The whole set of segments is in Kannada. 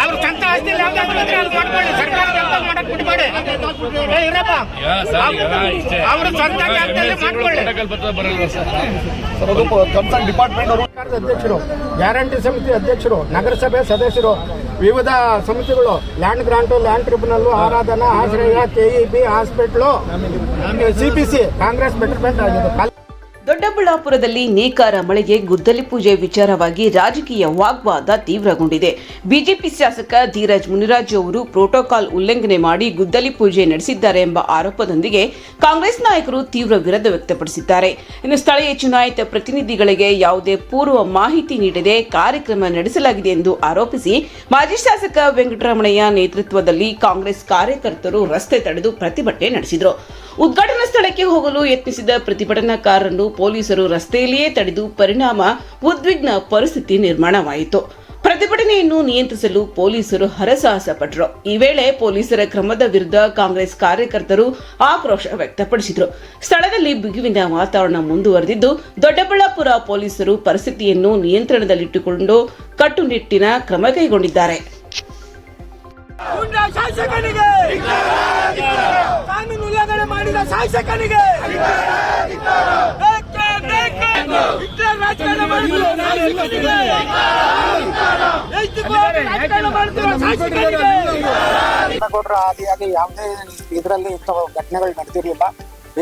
ಅವ್ರ ಸ್ವಂತ ಆಸ್ತಿ ಯಾವ್ದಾದ್ರು ಇದ್ರೆ ಅದು ಮಾಡ್ಕೊಳ್ಳಿ ಸರ್ಕಾರ ಕೆಲಸ ಮಾಡಕ್ ಬಿಡ್ಬೇಡಿ ಏ, ಇರಪ್ಪ ಅವ್ರ ಸ್ವಂತ ಜಾಗದಲ್ಲಿ ಮಾಡ್ಕೊಳ್ಳಿ ಕನ್ಸರ್ನ್ ಡಿಪಾರ್ಟ್ಮೆಂಟ್ ಅವರು ಸರ್ಕಾರದ ಅಧ್ಯಕ್ಷರು ಗ್ಯಾರಂಟಿ ಸಮಿತಿ ಅಧ್ಯಕ್ಷರು ನಗರಸಭೆ ಸದಸ್ಯರು ವಿವಿಧ ಸಮಿತಿಗಳು land grant land tribunal Aradhana Ashraya KEB hospital CPC Congress betterment ಆಗಿದೆ ದೊಡ್ಡಬಳ್ಳಾಪುರದಲ್ಲಿ ನೇಕಾರ ಮಳೆಗೆ ಗುದ್ದಲಿ ಪೂಜೆ ವಿಚಾರವಾಗಿ ರಾಜಕೀಯ ವಾಗ್ವಾದ ತೀವ್ರಗೊಂಡಿದೆ. ಬಿಜೆಪಿ ಶಾಸಕ ಧೀರಜ್ ಮುನಿರಾಜ್ ಅವರು ಪ್ರೋಟೋಕಾಲ್ ಉಲ್ಲಂಘನೆ ಮಾಡಿ ಗುದ್ದಲಿ ಪೂಜೆ ನಡೆಸಿದ್ದಾರೆ ಎಂಬ ಆರೋಪದೊಂದಿಗೆ ಕಾಂಗ್ರೆಸ್ ನಾಯಕರು ತೀವ್ರ ವಿರೋಧ ವ್ಯಕ್ತಪಡಿಸಿದ್ದಾರೆ. ಇನ್ನು ಸ್ಥಳೀಯ ಚುನಾಯಿತ ಪ್ರತಿನಿಧಿಗಳಿಗೆ ಯಾವುದೇ ಪೂರ್ವ ಮಾಹಿತಿ ನೀಡದೆ ಕಾರ್ಯಕ್ರಮ ನಡೆಸಲಾಗಿದೆ ಎಂದು ಆರೋಪಿಸಿ ಮಾಜಿ ಶಾಸಕ ವೆಂಕಟರಮಣಯ್ಯ ನೇತೃತ್ವದಲ್ಲಿ ಕಾಂಗ್ರೆಸ್ ಕಾರ್ಯಕರ್ತರು ರಸ್ತೆ ತಡೆದು ಪ್ರತಿಭಟನೆ ನಡೆಸಿದರು. ಉದ್ಘಾಟನಾ ಸ್ಥಳಕ್ಕೆ ಹೋಗಲು ಯತ್ನಿಸಿದ ಪ್ರತಿಭಟನಾಕಾರರನ್ನು ಪೊಲೀಸರು ರಸ್ತೆಯಲ್ಲಿಯೇ ತಡೆದು ಪರಿಣಾಮ ಉದ್ವಿಗ್ನ ಪರಿಸ್ಥಿತಿ ನಿರ್ಮಾಣವಾಯಿತು. ಪ್ರತಿಭಟನೆಯನ್ನು ನಿಯಂತ್ರಿಸಲು ಪೊಲೀಸರು ಹರಸಾಹಸ ಪಟ್ಟರು ಈ ವೇಳೆ ಪೊಲೀಸರ ಕ್ರಮದ ವಿರುದ್ಧ ಕಾಂಗ್ರೆಸ್ ಕಾರ್ಯಕರ್ತರು ಆಕ್ರೋಶ ವ್ಯಕ್ತಪಡಿಸಿದರು. ಸ್ಥಳದಲ್ಲಿ ಬಿಗುವಿನ ವಾತಾವರಣ ಮುಂದುವರೆದಿದ್ದು, ದೊಡ್ಡಬಳ್ಳಾಪುರ ಪೊಲೀಸರು ಪರಿಸ್ಥಿತಿಯನ್ನು ನಿಯಂತ್ರಣದಲ್ಲಿಟ್ಟುಕೊಂಡು ಕಟ್ಟುನಿಟ್ಟಿನ ಕ್ರಮ ಕೈಗೊಂಡಿದ್ದಾರೆ. ಕಾನೂನು ಶಾಸಕನಿಗೆ. ಆದಿಯಾಗಿ ಯಾವುದೇ ಇದರಲ್ಲಿ ಘಟನೆಗಳು ನಡೆದಿರಲಿಲ್ಲ.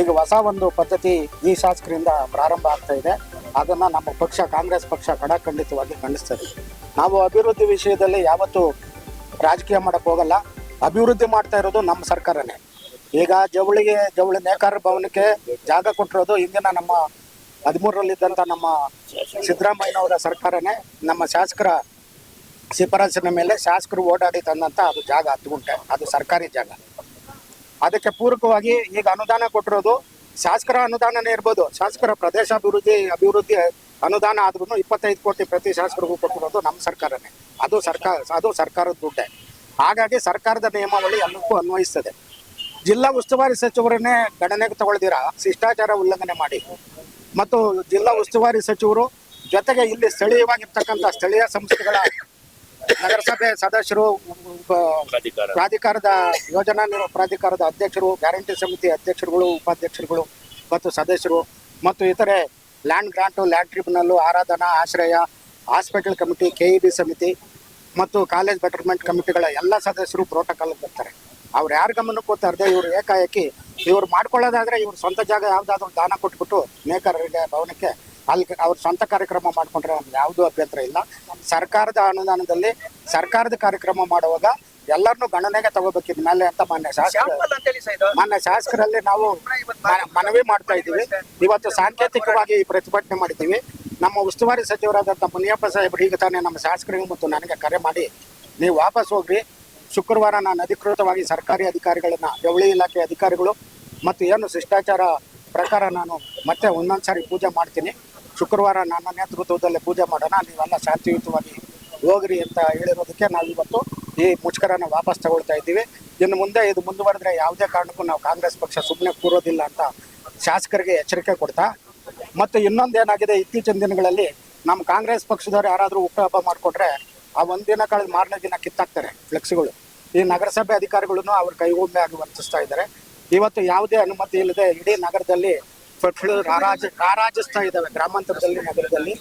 ಈಗ ಹೊಸ ಒಂದು ಪದ್ಧತಿ ಈ ಶಾಸಕರಿಂದ ಪ್ರಾರಂಭ ಆಗ್ತಾ ಇದೆ. ಅದನ್ನ ನಮ್ಮ ಪಕ್ಷ, ಕಾಂಗ್ರೆಸ್ ಪಕ್ಷ ಕಡಾಖಂಡಿತವಾಗಿ ಖಂಡಿಸ್ತದೆ ನಾವು ಅಭಿವೃದ್ಧಿ ವಿಷಯದಲ್ಲಿ ಯಾವತ್ತೂ ರಾಜಕೀಯ ಮಾಡಕ್ ಹೋಗಲ್ಲ. ಅಭಿವೃದ್ಧಿ ಮಾಡ್ತಾ ಇರೋದು ನಮ್ಮ ಸರ್ಕಾರನೇ. ಈಗ ಜವಳಿಗೆ, ಜವಳಿ ನೇಕಾರ ಭವನಕ್ಕೆ ಜಾಗ ಕೊಟ್ಟಿರೋದು ಹಿಂದಿನ ನಮ್ಮ ಹದಿಮೂರರಲ್ಲಿದ್ದಂಥ ನಮ್ಮ ಸಿದ್ದರಾಮಯ್ಯನವರ ಸರ್ಕಾರನೇ. ನಮ್ಮ ಶಾಸಕರ ಶಿಫಾರಸಿನ ಮೇಲೆ ಶಾಸಕರು ಓಡಾಡಿ ತಂದಂತ ಅದು ಜಾಗ ಹತ್ತು ಅದು ಸರ್ಕಾರಿ ಜಾಗ. ಅದಕ್ಕೆ ಪೂರಕವಾಗಿ ಈಗ ಅನುದಾನ ಕೊಟ್ಟಿರೋದು ಶಾಸಕರ ಅನುದಾನನೇ ಇರ್ಬೋದು. ಶಾಸಕರ ಪ್ರದೇಶಾಭಿವೃದ್ಧಿ, ಅಭಿವೃದ್ಧಿ ಅನುದಾನ ಆದ್ರೂ ಇಪ್ಪತ್ತೈದು ಕೋಟಿ ಪ್ರತಿ ಶಾಸಕರಿಗೂ ಕೊಟ್ಟಿರೋದು ನಮ್ಮ ಸರ್ಕಾರನೇ. ಅದು ಸರ್ಕಾರ ಅದು ಸರ್ಕಾರದ ದುಡ್ಡೆ. ಹಾಗಾಗಿ ಸರ್ಕಾರದ ನಿಯಮಾವಳಿ ಎಲ್ಲಕ್ಕೂ ಅನ್ವಯಿಸ್ತದೆ. ಜಿಲ್ಲಾ ಉಸ್ತುವಾರಿ ಸಚಿವರನ್ನೇ ಗಣನೆಗೆ ತಗೊಳ್ದಿರಾ? ಶಿಷ್ಟಾಚಾರ ಉಲ್ಲಂಘನೆ ಮಾಡಿ. ಮತ್ತು ಜಿಲ್ಲಾ ಉಸ್ತುವಾರಿ ಸಚಿವರು ಜೊತೆಗೆ ಇಲ್ಲಿ ಸ್ಥಳೀಯವಾಗಿರ್ತಕ್ಕಂಥ ಸ್ಥಳೀಯ ಸಂಸ್ಥೆಗಳ ನಗರಸಭೆ ಸದಸ್ಯರು ಪ್ರಾಧಿಕಾರದ ಯೋಜನಾ ಪ್ರಾಧಿಕಾರದ ಅಧ್ಯಕ್ಷರು ಗ್ಯಾರಂಟಿ ಸಮಿತಿ ಅಧ್ಯಕ್ಷರುಗಳು ಉಪಾಧ್ಯಕ್ಷರುಗಳು ಮತ್ತು ಸದಸ್ಯರು ಮತ್ತು ಇತರೆ land grant land tribunal Aradhana Ashraya hospital committee K E B ಸಮಿತಿ ಮತ್ತು ಕಾಲೇಜ್ ಬೆಟರ್ಮೆಂಟ್ ಕಮಿಟಿಗಳ ಎಲ್ಲ ಸದಸ್ಯರು ಪ್ರೋಟೋಕಾಲ್ ಬರ್ತಾರೆ. ಅವ್ರು ಯಾರ ಗಮನಕ್ಕೂ ತರದೆ ಇವರು ಏಕಾಏಕಿ ಇವ್ರು ಮಾಡ್ಕೊಳ್ಳೋದಾದ್ರೆ ಇವ್ರ ಸ್ವಂತ ಜಾಗ ಯಾವ್ದಾದ್ರು ದಾನ ಕೊಟ್ಬಿಟ್ಟು ನೇಕಾರರಿಗೆ ಭವನಕ್ಕೆ ಅಲ್ಲಿ ಅವ್ರ ಸ್ವಂತ ಕಾರ್ಯಕ್ರಮ ಮಾಡ್ಕೊಂಡ್ರೆ ನಮ್ಗೆ ಯಾವುದೂ ಅಭ್ಯಂತರ ಇಲ್ಲ. ಸರ್ಕಾರದ ಅನುದಾನದಲ್ಲಿ ಸರ್ಕಾರದ ಕಾರ್ಯಕ್ರಮ ಮಾಡುವಾಗ ಎಲ್ಲರನ್ನೂ ಗಣನೆಗೆ ತಗೋಬೇಕಿದ್ ಮೇಲೆ ಅಂತ ಮಾನ್ಯ ಶಾಸಕರು ಮಾನ್ಯ ಶಾಸಕರಲ್ಲಿ ನಾವು ಮನವಿ ಮಾಡ್ತಾ ಇದ್ದೀವಿ. ಇವತ್ತು ಸಾಂಕೇತಿಕವಾಗಿ ಈ ಪ್ರತಿಭಟನೆ ಮಾಡಿದ್ದೀವಿ. ನಮ್ಮ ಉಸ್ತುವಾರಿ ಸಚಿವರಾದಂಥ ಮುನಿಯಪ್ಪ ಸಾಹೇಬ್ರು ಈಗ ತಾನೇ ನಮ್ಮ ಶಾಸಕರಿಗೆ ಮತ್ತು ನನಗೆ ಕರೆ ಮಾಡಿ ನೀವು ವಾಪಸ್ ಹೋಗ್ರಿ. ಶುಕ್ರವಾರ ನಾನು ಅಧಿಕೃತವಾಗಿ ಸರ್ಕಾರಿ ಅಧಿಕಾರಿಗಳನ್ನ ಜವಳಿ ಇಲಾಖೆ ಅಧಿಕಾರಿಗಳು ಮತ್ತು ಏನು ಶಿಷ್ಟಾಚಾರ ಪ್ರಕಾರ ನಾನು ಮತ್ತೆ ಒಂದೊಂದು ಸಾರಿ ಪೂಜೆ ಮಾಡ್ತೀನಿ. ಶುಕ್ರವಾರ ನನ್ನ ನೇತೃತ್ವದಲ್ಲಿ ಪೂಜೆ ಮಾಡೋಣ. ನೀವೆಲ್ಲ ಶಾಂತಿಯುತವಾಗಿ ಹೋಗ್ರಿ ಅಂತ ಹೇಳಿರೋದಕ್ಕೆ ನಾವು ಇವತ್ತು ಈ ಮುಷ್ಕರನ ವಾಪಸ್ ತಗೊಳ್ತಾ ಇದ್ದೀವಿ. ಇನ್ನು ಮುಂದೆ ಇದು ಮುಂದುವರೆದ್ರೆ ಯಾವುದೇ ಕಾರಣಕ್ಕೂ ನಾವು ಕಾಂಗ್ರೆಸ್ ಪಕ್ಷ ಸುಮ್ಮನೆ ಕೂರೋದಿಲ್ಲ ಅಂತ ಶಾಸಕರಿಗೆ ಎಚ್ಚರಿಕೆ ಕೊಡ್ತಾ, ಮತ್ತು ಇನ್ನೊಂದು ಏನಾಗಿದೆ ಇತ್ತೀಚಿನ ದಿನಗಳಲ್ಲಿ ನಮ್ಮ ಕಾಂಗ್ರೆಸ್ ಪಕ್ಷದವ್ರು ಯಾರಾದರೂ ಹುಟ್ಟುಹಬ್ಬ ಮಾಡಿಕೊಟ್ರೆ ಆ ಒಂದಿನ ಕಳೆದ ಮಾರನೇ ದಿನ ಕಿತ್ತಾಕ್ತಾರೆ ಫ್ಲೆಕ್ಸ್ಗಳು. ಈ ನಗರಸಭೆ ಅಧಿಕಾರಿಗಳನ್ನು ಅವ್ರ ಕೈಗೊಮ್ಮೆ ಆಗಿ ವರ್ತಿಸ್ತಾ ಇದ್ದಾರೆ. ಇವತ್ತು ಯಾವುದೇ ಅನುಮತಿ ಇಲ್ಲದೆ ಇಡೀ ನಗರದಲ್ಲಿ ಫ್ಲೆಕ್ಸ್ಗಳು ರಾರಾಜ ರಾರಾಜಿಸ್ತಾ ಇದ್ದಾವೆ ಗ್ರಾಮಾಂತರದಲ್ಲಿ, ನಗರದಲ್ಲಿ.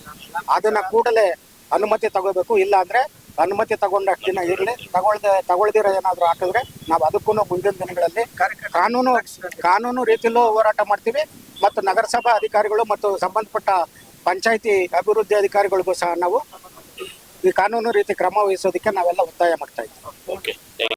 ಅದನ್ನ ಕೂಡಲೇ ಅನುಮತಿ ತಗೋಬೇಕು. ಇಲ್ಲ ಅಂದ್ರೆ ಅನುಮತಿ ತಗೊಂಡ ಅಷ್ಟು ದಿನ ಇರಲಿ ತಗೊಳ್ದೆ ತಗೊಳ್ದಿರೋ ಏನಾದ್ರು ಹಾಕಿದ್ರೆ ನಾವು ಅದಕ್ಕೂ ಮುಂದಿನ ದಿನಗಳಲ್ಲಿ ಕಾನೂನು ಕಾನೂನು ರೀತಿಯಲ್ಲೂ ಹೋರಾಟ ಮಾಡ್ತೀವಿ. ಮತ್ತು ನಗರಸಭಾ ಅಧಿಕಾರಿಗಳು ಮತ್ತು ಸಂಬಂಧಪಟ್ಟ ಪಂಚಾಯಿತಿ ಅಭಿವೃದ್ಧಿ ಅಧಿಕಾರಿಗಳಿಗೂ ಸಹ ನಾವು ಈ ಕಾನೂನು ರೀತಿ ಕ್ರಮ ವಹಿಸೋದಕ್ಕೆ ನಾವೆಲ್ಲ ಒತ್ತಾಯ ಮಾಡ್ತಾ ಇದ್ದೀವಿ.